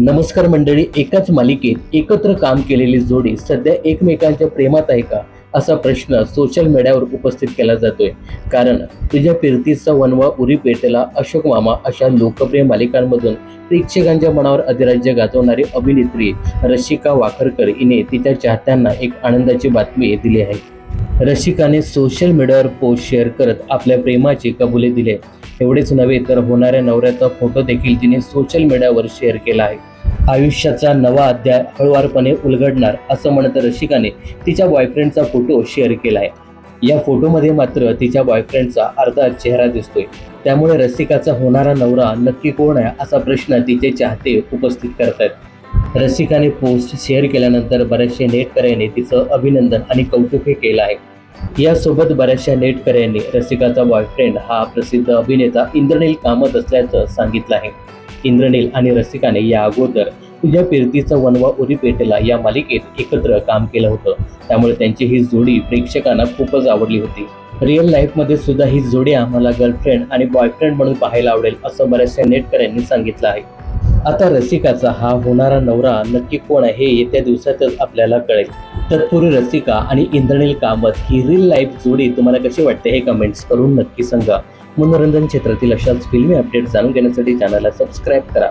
नमस्कार मंडळी एकाच मालिकेत एकत्र काम केलेली जोडी सध्या एकमेकांच्या प्रेमात आहे का? असा प्रश्न सोशल मीडियावर उपस्थित केला जातोय. कारण तुझ्या फिरतीचा वनवा उरी पेटला अशोक मामा अशा लोकप्रिय मालिकांमधून प्रेक्षकांच्या मनावर अधिराज्य गाजवणारी अभिनेत्री रशिका वाखरकर. हिने तिच्या चाहत्यांना एक आनंदाची बातमी दिली आहे. रशिकाने सोशल मीडियावर पोस्ट शेअर करत आपल्या प्रेमाची कबुले दिले. एवढेच नव्हे तर होणाऱ्या नवऱ्याचा फोटो देखील तिने सोशल मीडियावर शेअर केला आहे. आयुष्याचा नवा अध्याय हळुवारपणे उलगडणार असं म्हणत रशिकाने तिच्या बॉयफ्रेंडचा फोटो शेअर केला आहे. या फोटोमध्ये मात्र तिच्या बॉयफ्रेंडचा अर्धा चेहरा दिसतोय. त्यामुळे रसिकाचा होणारा नवरा नक्की कोण आहे असा प्रश्न तिचे चाहते उपस्थित करतायत. रसिकाने पोस्ट शेअर केल्यानंतर बऱ्याचशा नेटकऱ्यांनी तिचं अभिनंदन आणि कौतुकही केलं आहे. यासोबत बऱ्याचशा नेटकऱ्यांनी रसिकाचा बॉयफ्रेंड हा प्रसिद्ध अभिनेता इंद्रनील कामत असल्याचं सांगितलं आहे. इंद्रनील आणि रसिकाने या अगोदर तुझ्या फिरतीचा वनवा उरी पेटला या मालिकेत एकत्र काम केलं होतं. त्यामुळे त्यांची ही जोडी प्रेक्षकांना खूपच आवडली होती. रिअल लाईफमध्ये सुद्धा ही जोडी आम्हाला गर्लफ्रेंड आणि बॉयफ्रेंड म्हणून पाहायला आवडेल असं बऱ्याचशा नेटकऱ्यांनी सांगितलं आहे. आता रसिकाचा हा होणारा नवरा नक्की कोण आहे हे येत्या दिवसातच आपल्याला कळेल. तत्पूर्वी रसिका आणि इंद्रनील कामत ही रिल लाईफ जोडी तुम्हाला कशी वाटते हे कमेंट्स करून नक्की सांगा. मनोरंजन क्षेत्रातील अशाच फिल्मी अपडेट जाणून घेण्यासाठी चॅनलला सबस्क्राईब करा.